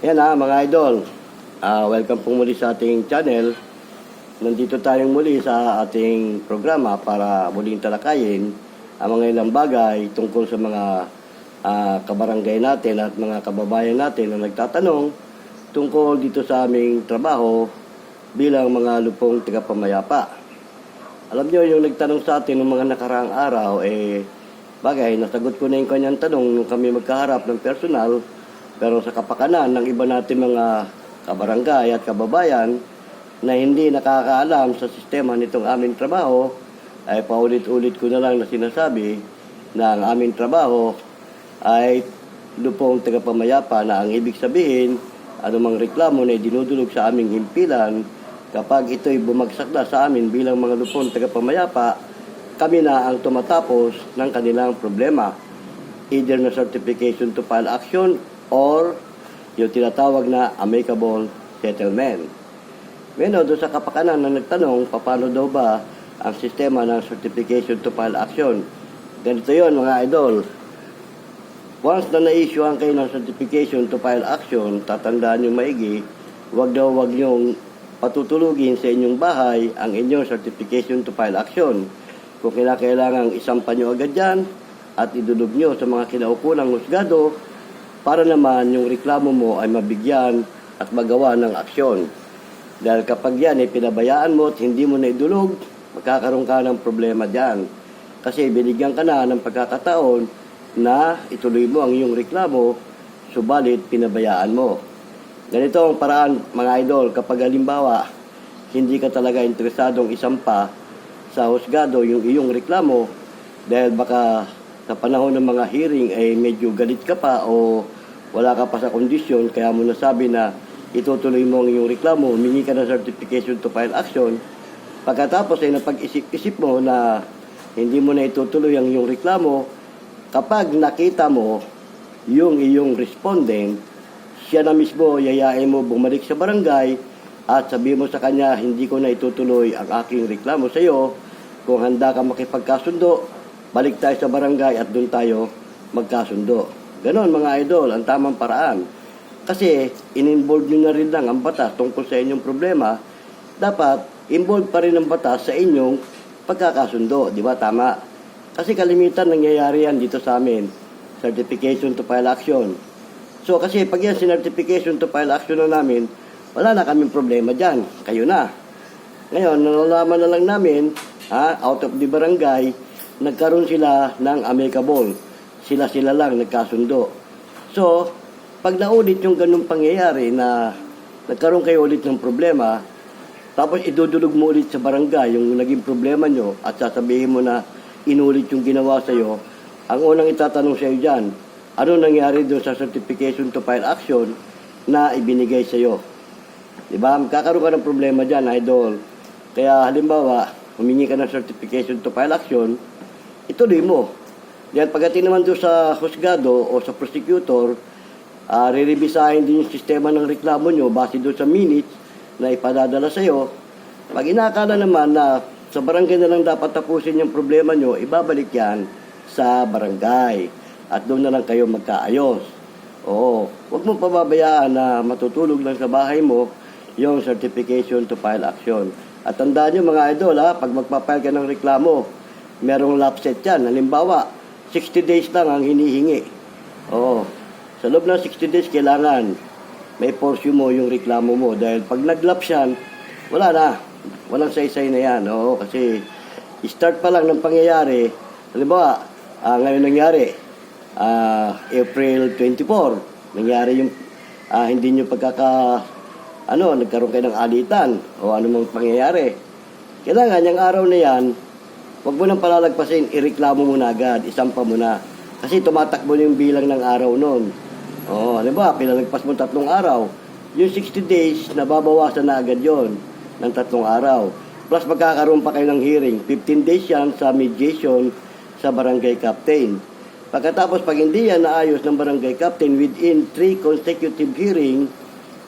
Yan ha, mga idol. Ah, welcome po muli sa ating channel. Nandito tayong muli sa ating programa para muling talakayin ang mga ilang bagay tungkol sa mga ah, kabarangay natin at mga kababayan natin na nagtatanong tungkol dito sa aming trabaho bilang mga lupong tagapamayapa. Alam nyo, yung nagtanong sa atin ng mga nakaraang araw, eh, bagay, nasagot ko na yung kanyang tanong nung kami magkaharap ng personal, pero sa kapakanan ng iba natin mga kabarangay at kababayan na hindi nakakaalam sa sistema nitong aming trabaho, ay paulit-ulit ko na lang na sinasabi na ang aming trabaho ay lupong tagapamayapa na ang ibig sabihin, anumang reklamo na dinudulog sa aming himpilan, kapag ito'y bumagsak na sa amin bilang mga lupong tagapamayapa, kami na ang tumatapos ng kanilang problema. Either na certification to file action or yung tinatawag na amicable settlement. Bueno, doon sa kapakanan na nagtanong, paano daw ba ang sistema ng certification to file action? Ganito yon mga idol. Once na na-issuean kayo ng certification to file action, tatandaan nyo maigi, wag daw wag nyong patutulugin sa inyong bahay ang inyong certification to file action. Kung kinakailangan isampa nyo agad yan at idulog nyo sa mga kinaukunang husgado para naman yung reklamo mo ay mabigyan at magawa ng aksyon. Dahil kapag yan ay pinabayaan mo at hindi mo na idulog, magkakaroon ka ng problema dyan. Kasi binigyan ka na ng pagkakataon na ituloy mo ang iyong reklamo, subalit pinabayaan mo. Ganito ang paraan, mga idol, kapag halimbawa, hindi ka talaga interesadong isampa sa husgado yung iyong reklamo dahil baka sa panahon ng mga hearing ay medyo galit ka pa o wala ka pa sa kondisyon kaya mo nasabi na itutuloy mo ang iyong reklamo, humingi ka ng certification to file action. Pagkatapos ay napag-isip-isip mo na hindi mo na itutuloy ang iyong reklamo, kapag nakita mo yung iyong respondent, siya na mismo yayain mo bumalik sa barangay at sabi mo sa kanya, hindi ko na itutuloy ang aking reklamo sa iyo. Kung handa ka makipagkasundo, balik tayo sa barangay at doon tayo magkasundo. Ganon mga idol, ang tamang paraan. Kasi in-involve nyo na rin lang ang batas tungkol sa inyong problema. Dapat, involve pa rin ang batas sa inyong pagkakasundo. Di ba? Tama. Kasi kalimitan nangyayari yan dito sa amin. Certification to file action. So kasi pag yan certification to file action na namin, wala na kaming problema dyan. Kayo na. Ngayon, nalalaman na lang namin, ha, out of the barangay, nagkaroon sila ng amicable. Sila-sila lang nagkasundo. So, pag naulit yung ganung pangyayari na nagkaroon kayo ulit ng problema, tapos idudulog mo ulit sa barangay yung naging problema nyo at sasabihin mo na inulit yung ginawa sa'yo, ang unang itatanong sa'yo dyan, ano nangyari doon sa certification to file action na ibinigay sa'yo? Di ba? Magkakaroon ka ng problema dyan, idol. Kaya halimbawa, humingi ka ng certification to file action, ituloy mo. Dahil pagdating naman doon sa husgado o sa prosecutor, uh, re-revisahin din yung sistema ng reklamo nyo base doon sa minutes na ipadadala sa'yo. Pag inakala naman na sa barangay na lang dapat tapusin yung problema nyo, ibabalik yan sa barangay. At doon na lang kayo magkaayos. Oo, huwag mo pababayaan na matutulog lang sa bahay mo yung certification to file action. At tandaan nyo mga idol ha, pag magpapile ka ng reklamo, merong lapset yan. Halimbawa, 60 days lang ang hinihingi. Oo, sa loob ng 60 days kailangan may portion mo yung reklamo mo. Dahil pag naglaps yan, wala na. Walang saysay na yan. Oo, kasi start pa lang ng pangyayari. Halimbawa, ah, ngayon nangyari, ah, April 24, nangyari yung ah, hindi nyo pagkaka, ano, nagkaroon kayo ng alitan o anumang pangyayari. Kailangan yung araw na yan, huwag mo nang palalagpasin, ireklamo mo na agad, isampa mo na. Kasi tumatakbo na yung bilang ng araw noon. Oo, ano ba, pinalagpas mo tatlong araw. Yung 60 days, nababawasan na agad yon ng tatlong araw. Plus magkakaroon pa kayo ng hearing. 15 days yan sa mediation sa barangay captain. Pagkatapos, pag hindi yan naayos ng barangay captain within 3 consecutive hearing,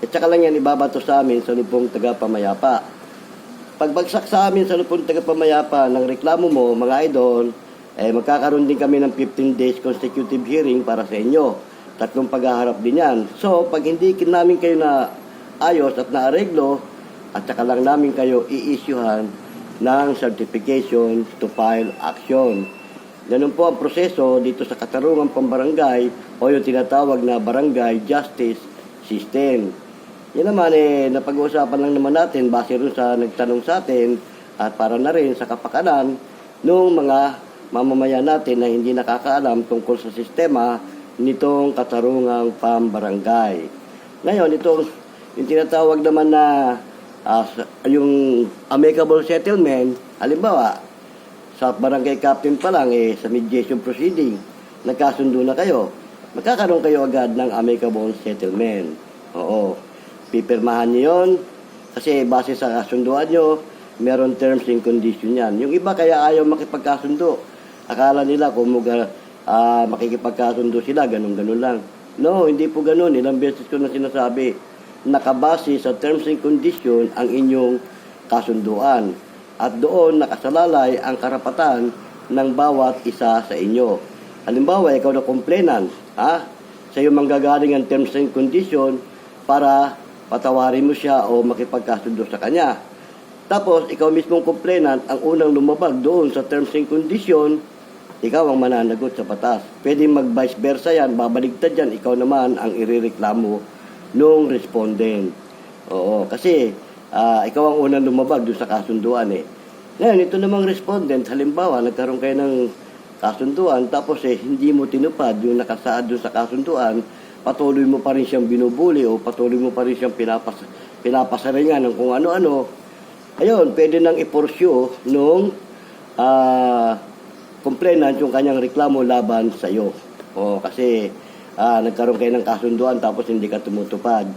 at saka lang yan ibabato sa amin sa lupong taga-pamayapa. Pagbagsak sa amin sa lupong taga-pamayapa ng reklamo mo, mga idol, eh, magkakaroon din kami ng 15 days consecutive hearing para sa inyo. tatlong paghaharap din yan. So, pag hindi namin kayo na ayos at naareglo, at saka lang namin kayo i-issuehan ng certification to file action. Ganun po ang proseso dito sa Katarungan Pambarangay o yung tinatawag na Barangay Justice System. Yan naman eh, napag-uusapan lang naman natin base rin sa nagtanong sa atin at para na rin sa kapakanan ng mga mamamayan natin na hindi nakakaalam tungkol sa sistema nitong Katarungang Pambarangay. Ngayon, itong yung tinatawag naman na sa- yung amicable settlement, halimbawa, sa barangay captain pa lang, eh, sa mediation proceeding, nagkasundo na kayo. Magkakaroon kayo agad ng amicable settlement. Oo. Pipirmahan niyo yun. Kasi base sa kasunduan nyo, meron terms and condition yan. Yung iba kaya ayaw makipagkasundo. Akala nila kung muga, ah, makikipagkasundo sila, ganun-ganun lang. No, hindi po ganun. Ilang beses ko na sinasabi, nakabase sa terms and condition ang inyong kasunduan at doon nakasalalay ang karapatan ng bawat isa sa inyo. Halimbawa, ikaw na complainant, ha? Sa iyo manggagaling ang terms and condition para patawarin mo siya o makipagkasundo sa kanya. Tapos, ikaw mismong complainant ang unang lumabag doon sa terms and condition, ikaw ang mananagot sa batas. Pwede mag-vice versa yan, babaligtad yan, ikaw naman ang irereklamo nung respondent. Oo, kasi ah, ikaw ang unang lumabag doon sa kasunduan eh. Ngayon, ito namang respondent, halimbawa, nagkaroon kayo ng kasunduan, tapos eh, hindi mo tinupad yung nakasaad doon sa kasunduan, patuloy mo pa rin siyang binubuli o patuloy mo pa rin siyang pinapas, pinapasaringan ng kung ano-ano, ayun, pwede nang iporsyo nung ah, complainant yung kanyang reklamo laban sa iyo. O kasi ah, nagkaroon kayo ng kasunduan tapos hindi ka tumutupad.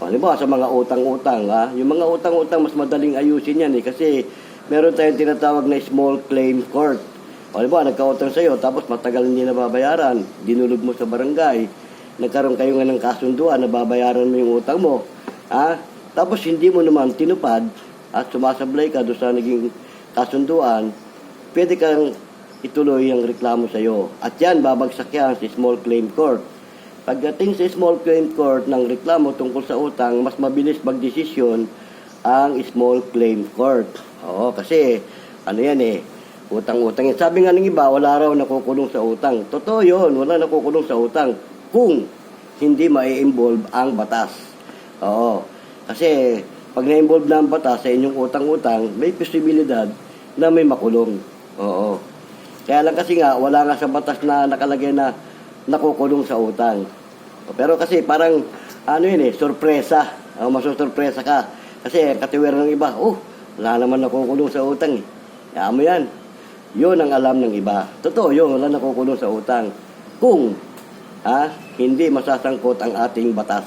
O, halimbawa sa mga utang-utang, ha? yung mga utang-utang mas madaling ayusin yan eh kasi meron tayong tinatawag na small claim court. O halimbawa nagkautang sa iyo tapos matagal hindi na babayaran, dinulog mo sa barangay, nagkaroon kayo nga ng kasunduan na babayaran mo yung utang mo. Ha? Tapos hindi mo naman tinupad at sumasablay ka doon sa naging kasunduan, pwede kang ituloy ang reklamo sa iyo. At yan, babagsak yan sa small claim court. Pagdating sa small claim court ng reklamo tungkol sa utang, mas mabilis magdesisyon ang small claim court. Oo, kasi ano yan eh, utang-utang yan. Sabi nga ng iba, wala raw nakukulong sa utang. Totoo yun, wala nakukulong sa utang kung hindi mai-involve ang batas. Oo, kasi pag na-involve na ang batas sa inyong utang-utang, may posibilidad na may makulong. Oo. Kaya lang kasi nga, wala nga sa batas na nakalagay na nakukulong sa utang. Pero kasi parang, ano yun eh, sorpresa. Uh, masusurpresa ka. Kasi katiwera ng iba, oh, wala naman nakukulong sa utang eh. Kaya mo yan. Yun ang alam ng iba. Totoo yun, wala nakukulong sa utang. Kung, ha, hindi masasangkot ang ating batas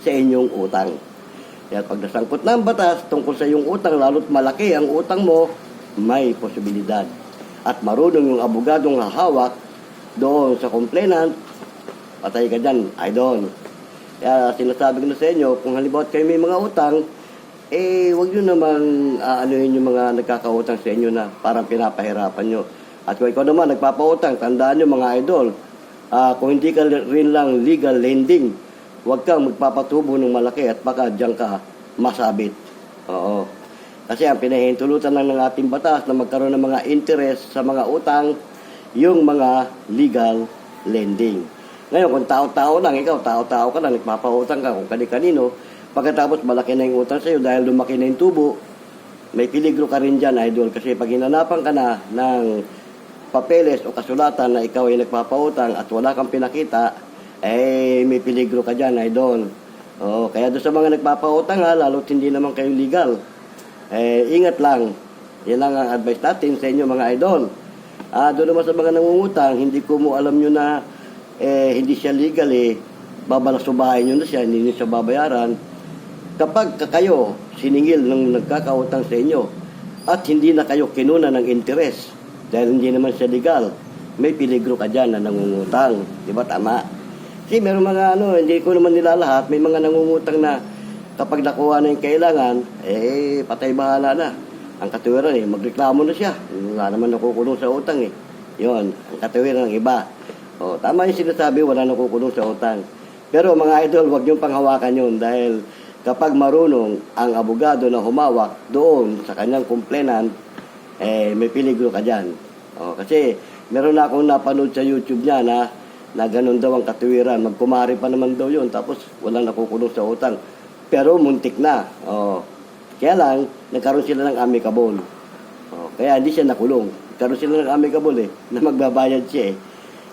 sa inyong utang. Kaya pag nasangkot na ang batas tungkol sa iyong utang, lalo't malaki ang utang mo, may posibilidad. At marunong yung abogadong hahawak doon sa complainant, patay ka dyan, idol. Kaya sinasabi ko na sa inyo, kung halimbawa kayo may mga utang, eh, wag nyo namang aanuhin yung mga nagkakautang sa inyo na parang pinapahirapan nyo. At kung ikaw naman nagpapautang, tandaan nyo mga idol, ah, kung hindi ka rin lang legal lending, huwag kang magpapatubo ng malaki at baka diyan ka masabit. Oo. Kasi ang pinahintulutan lang ng ating batas na magkaroon ng mga interest sa mga utang, yung mga legal lending. Ngayon, kung tao-tao lang, ikaw, tao-tao ka lang, nagpapautang ka kung kani-kanino, pagkatapos malaki na yung utang sa'yo dahil lumaki na yung tubo, may piligro ka rin dyan, idol, kasi pag hinanapan ka na ng papeles o kasulatan na ikaw ay nagpapautang at wala kang pinakita, eh, may piligro ka dyan, idol. Oo, kaya doon sa mga nagpapautang ha, lalo't hindi naman kayo legal, eh, ingat lang. Yan lang ang advice natin sa inyo mga idol. Ah, doon naman sa mga nangungutang, hindi ko mo alam nyo na eh, hindi siya legal eh, babalasubahin nyo na siya, hindi nyo siya babayaran. Kapag ka- kayo siningil ng nagkakautang sa inyo at hindi na kayo kinuna ng interest dahil hindi naman siya legal, may piligro ka dyan na nangungutang. Di ba tama? Kasi meron mga ano, hindi ko naman nila lahat, may mga nangungutang na kapag nakuha na yung kailangan, eh, patay bahala na. Ang katuwiran eh, magreklamo na siya. Wala naman nakukulong sa utang eh. Yun, ang katuwiran ng iba. Oh, tama yung sinasabi, wala nakukulong sa utang. Pero mga idol, wag niyong panghawakan yun dahil kapag marunong ang abogado na humawak doon sa kanyang complainant, eh, may peligro ka dyan. Oh, kasi meron na akong napanood sa YouTube niya na, na ganun daw ang katuwiran. Magkumari pa naman daw yun, tapos walang nakukulong sa utang. Pero muntik na. Oh. Kaya lang, nagkaroon sila ng amicable. Oh, kaya hindi siya nakulong. Nagkaroon sila ng amicable eh, na magbabayad siya eh.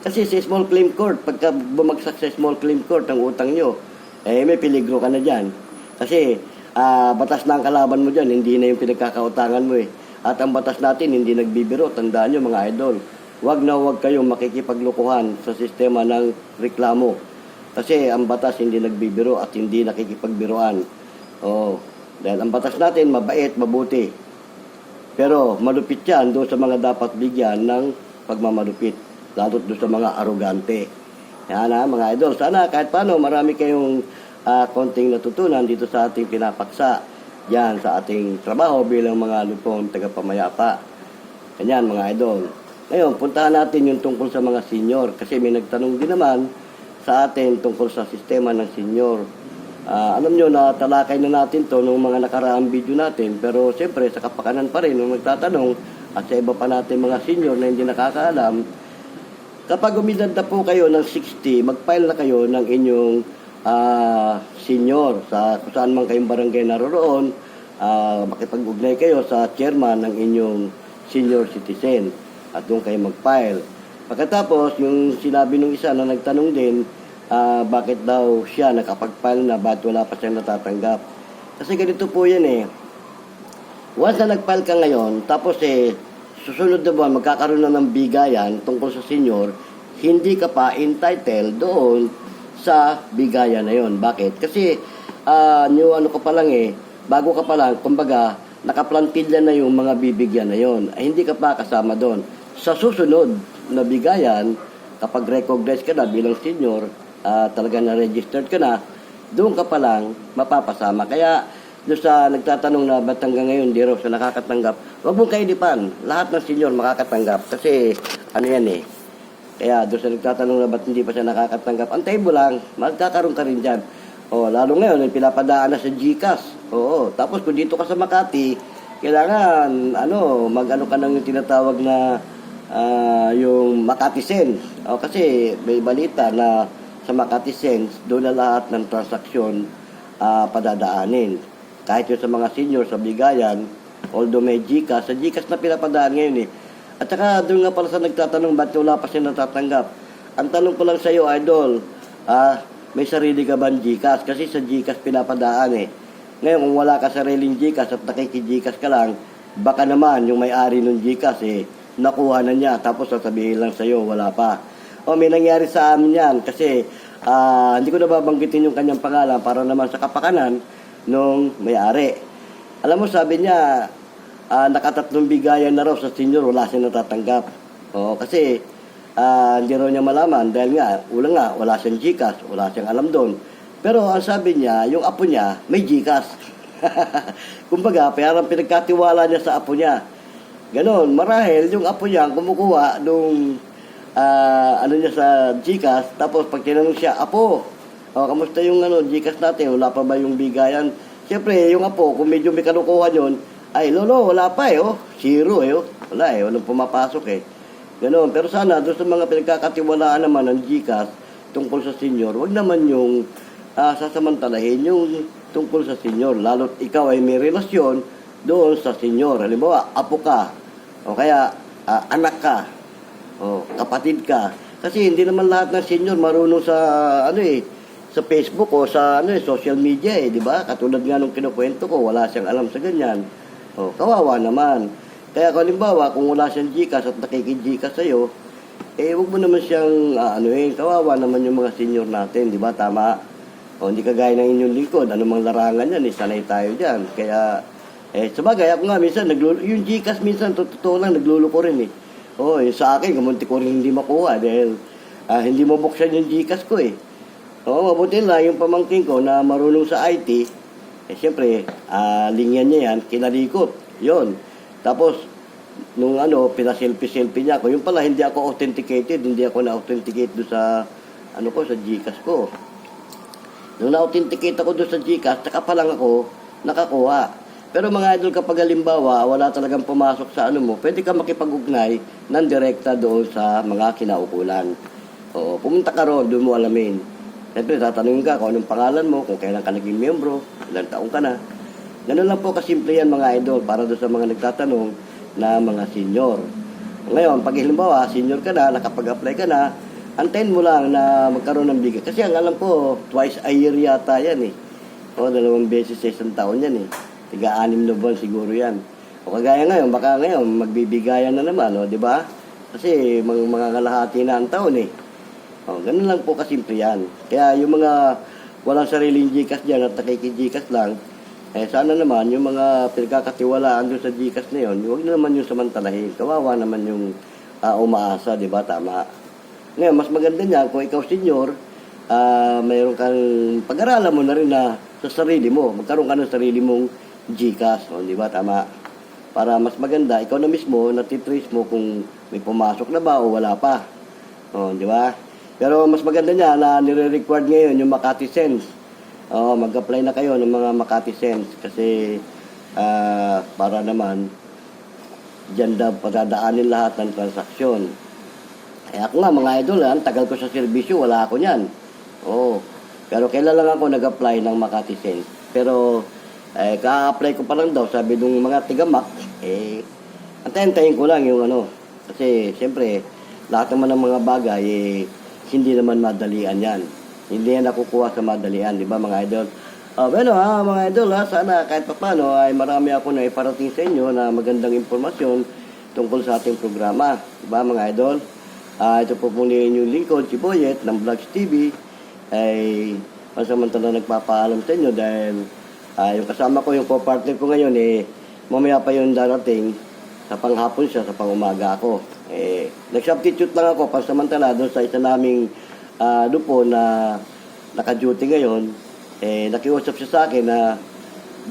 Kasi sa small claim court, pagka bumagsak sa small claim court ang utang nyo, eh may peligro ka na dyan. Kasi ah, batas na ang kalaban mo dyan, hindi na yung pinagkakautangan mo eh. At ang batas natin hindi nagbibiro, tandaan nyo mga idol. Huwag na huwag kayong makikipaglukuhan sa sistema ng reklamo. Kasi ang batas hindi nagbibiro at hindi nakikipagbiroan. Oh, dahil ang batas natin mabait, mabuti. Pero malupit yan doon sa mga dapat bigyan ng pagmamalupit. Lalo doon sa mga arogante. Yan ha, mga idol. Sana kahit paano marami kayong ah, konting natutunan dito sa ating pinapaksa. Yan sa ating trabaho bilang mga lupong tagapamayapa. Ganyan mga idol. Ngayon, puntahan natin yung tungkol sa mga senior. Kasi may nagtanong din naman sa atin tungkol sa sistema ng senior. Ah, alam nyo na talakay na natin to nung mga nakaraang video natin pero siyempre sa kapakanan pa rin nung nagtatanong at sa iba pa natin mga senior na hindi nakakaalam kapag umidad po kayo ng 60 mag-file na kayo ng inyong ah, senior sa kung saan man kayong barangay naroroon ah, makipag-ugnay kayo sa chairman ng inyong senior citizen at doon kayo mag-file pagkatapos yung sinabi nung isa na nagtanong din ah, bakit daw siya nakapag-file na bakit wala pa siyang natatanggap. Kasi ganito po yan eh. Once na nag-file ka ngayon, tapos eh, susunod na buwan, magkakaroon na ng bigayan tungkol sa senior, hindi ka pa entitled doon sa bigayan na yon. Bakit? Kasi, ah, new ano ka pa lang eh, bago ka pa lang, kumbaga, nakaplantilla na yung mga bibigyan na yon. Ay, hindi ka pa kasama doon. Sa susunod na bigayan, kapag recognize ka na bilang senior, ah, talaga na-registered ka na, doon ka pa lang mapapasama. Kaya doon sa nagtatanong na ba't hanggang ngayon di raw sa nakakatanggap, huwag mong kainipan. Lahat ng senior makakatanggap kasi ano yan eh. Kaya doon sa nagtatanong na ba't hindi pa siya nakakatanggap, antay mo lang, magkakaroon ka rin dyan. O, lalo ngayon, yung pinapadaan na sa GCash. Oo, tapos kung dito ka sa Makati, kailangan, ano, mag-ano ka ng yung tinatawag na ah, yung Makati Sense. O, kasi may balita na sa Makati Sense, doon na lahat ng transaksyon ah, padadaanin. Kahit yung sa mga senior sa Bigayan, although may GCash, sa GCash na pinapadaan ngayon eh. At saka doon nga pala sa nagtatanong, ba't wala pa siya natatanggap? Ang tanong ko lang sa iyo, Idol, ah, may sarili ka ba GCash? Kasi sa GCash pinapadaan eh. Ngayon, kung wala ka sariling GCash at nakiki-GCash ka lang, baka naman yung may-ari ng GCash eh, nakuha na niya, tapos sasabihin lang sa iyo, wala pa. O may nangyari sa amin yan kasi ah, hindi ko na yung kanyang pangalan para naman sa kapakanan nung may-ari. Alam mo, sabi niya, ah, nakatatlong bigayan na raw sa senior, wala siya natatanggap. Oo, kasi ah, hindi raw niya malaman dahil nga, una nga, wala siyang Gcash, wala siyang alam doon. Pero ang sabi niya, yung apo niya, may Gcash. Kumbaga, parang pinagkatiwala niya sa apo niya. Ganon, marahil yung apo niya kumukuha nung ah, ano niya sa Gcash, tapos pag tinanong siya, Apo, oh, kamusta yung ano, Gcash natin, wala pa ba yung bigayan? Siyempre, yung apo, kung medyo may kanukuha yun, ay, lolo, wala pa eh, oh. Zero eh, oh. Wala eh, walang pumapasok eh. Ganon, pero sana, doon sa mga pinagkakatiwalaan naman ng Gcash, tungkol sa senior, wag naman yung ah, sasamantalahin yung tungkol sa senior. Lalo't ikaw ay may relasyon doon sa senior. Halimbawa, apo ka, o kaya ah, anak ka, o kapatid ka. Kasi hindi naman lahat ng senior marunong sa ano eh, sa Facebook o sa ano eh, social media eh, di ba? Katulad nga nung kinukwento ko, wala siyang alam sa ganyan. O, kawawa naman. Kaya kung halimbawa, kung wala siyang Gcash at nakikig-Gcash sa'yo, eh, wag mo naman siyang, ah, ano eh, kawawa naman yung mga senior natin, di ba? Tama. O, hindi kagaya ng inyong lingkod, anumang larangan yan, eh, sanay tayo dyan. Kaya, eh, sabagay, ako nga, minsan, naglulo, yung Gcash minsan, to- totoo lang, nagluluko ko rin eh. Oo, yung sa akin, kamunti ko rin hindi makuha dahil ah, hindi mo buksan yung Gcash ko eh. Oo, mabuti lang, yung pamangkin ko na marunong sa IT, eh, siyempre, ah, lingyan niya yan, kinalikot. Yon. Tapos, nung ano, pinaselfie-selfie niya ako. Yung pala, hindi ako authenticated, hindi ako na-authenticate doon sa, ano ko, sa Gcash ko. Nung na-authenticate ako doon sa Gcash, saka pa lang ako nakakuha. Pero mga idol, kapag halimbawa, wala talagang pumasok sa ano mo, pwede ka makipag-ugnay ng direkta doon sa mga kinaukulan. Oo, pumunta ka roon, doon mo alamin. Siyempre, tatanungin ka kung anong pangalan mo, kung kailan ka naging miyembro, ilang taong ka na. Ganun lang po kasimple yan mga idol para doon sa mga nagtatanong na mga senior. Ngayon, pag halimbawa, senior ka na, nakapag-apply ka na, antayin mo lang na magkaroon ng bigay. Kasi ang alam ko, twice a year yata yan eh. O, dalawang beses sa isang taon yan eh. Tiga-anim na buwan siguro yan. O kagaya ngayon, baka ngayon, magbibigayan na naman, o, di ba? Kasi mga, mga kalahati na ang taon eh. O, ganun lang po kasimple yan. Kaya yung mga walang sariling Gcash dyan at nakiki-Gcash lang, eh sana naman yung mga pinagkakatiwalaan doon sa Gcash na yun, huwag na naman yung samantalahin. Kawawa naman yung ah, umaasa, di ba? Tama. Ngayon, mas maganda niya kung ikaw senior, ah mayroon kang pag-aralan mo na rin na sa sarili mo. Magkaroon ka ng sarili mong Gcash, o, di ba? Tama. Para mas maganda, ikaw na mismo, natitrace mo kung may pumasok na ba o wala pa. O, di ba? Pero mas maganda niya na nire-required ngayon yung Makati Sense. Oo, mag-apply na kayo ng mga Makati Sense kasi ah, para naman dyan daw patadaanin lahat ng transaksyon. Eh ako nga mga idol, ah, ang tagal ko sa serbisyo, wala ako niyan. Oo. Pero kailan lang ako nag-apply ng Makati Sense. Pero eh, ka-apply ko pa lang daw, sabi nung mga tigamak, eh, antayin-tayin ko lang yung ano. Kasi, siyempre, lahat naman ng mga bagay, eh, hindi naman madalian yan. Hindi yan nakukuha sa madalian, di ba mga idol? Ah, bueno ha, mga idol ha, sana kahit pa paano ay marami ako na iparating sa inyo na magandang impormasyon tungkol sa ating programa. Di ba mga idol? Ah, ito po muli yung lingkod, si Boyet ng Vlogs TV ay pansamantala nagpapaalam sa inyo dahil ah, yung kasama ko, yung co-partner ko ngayon eh, mamaya pa yung darating sa panghapon siya, sa pangumaga ako. Eh, nag-substitute lang ako pansamantala doon sa isa naming ah, lupo na naka-duty ngayon. Eh, nakiusap siya sa akin na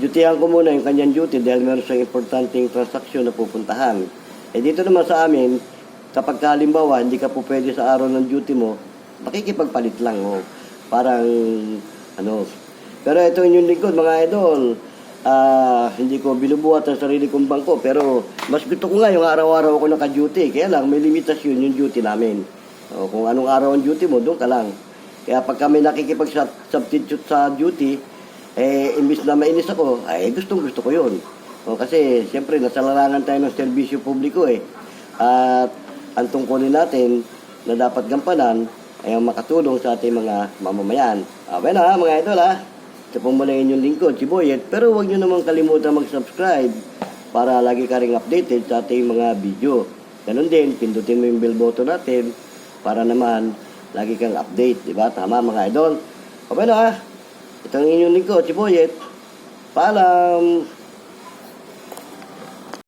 dutihan ko muna yung kanyang duty dahil meron siyang importanteng transaksyon na pupuntahan. Eh, dito naman sa amin, kapag halimbawa, hindi ka po pwede sa araw ng duty mo, makikipagpalit lang. Oh. Parang, ano. Pero ito yung lingkod, mga idol. Ah, hindi ko binubuhat ang sarili kong bangko, pero mas gusto ko nga yung araw-araw ako naka-duty. Kaya lang, may limitasyon yung duty namin. O, kung anong araw ang duty mo, doon ka lang. Kaya pag kami nakikipag-substitute sa duty, eh, imbis na mainis ako, ay gustong gusto ko yun. O, kasi, siyempre, nasa larangan tayo ng serbisyo publiko eh. At ang tungkulin natin na dapat gampanan ay ang makatulong sa ating mga mamamayan. Ah, bueno ha, mga idol ha. Ito pong mula inyong lingkod, si Boyet. Pero huwag nyo naman kalimutan mag-subscribe para lagi ka ring updated sa ating mga video. Ganon din, pindutin mo yung bell button natin para naman lagi kang update, di ba? Tama mga idol. O bueno ha, ito ang inyong lingkod, si Boyet. Paalam!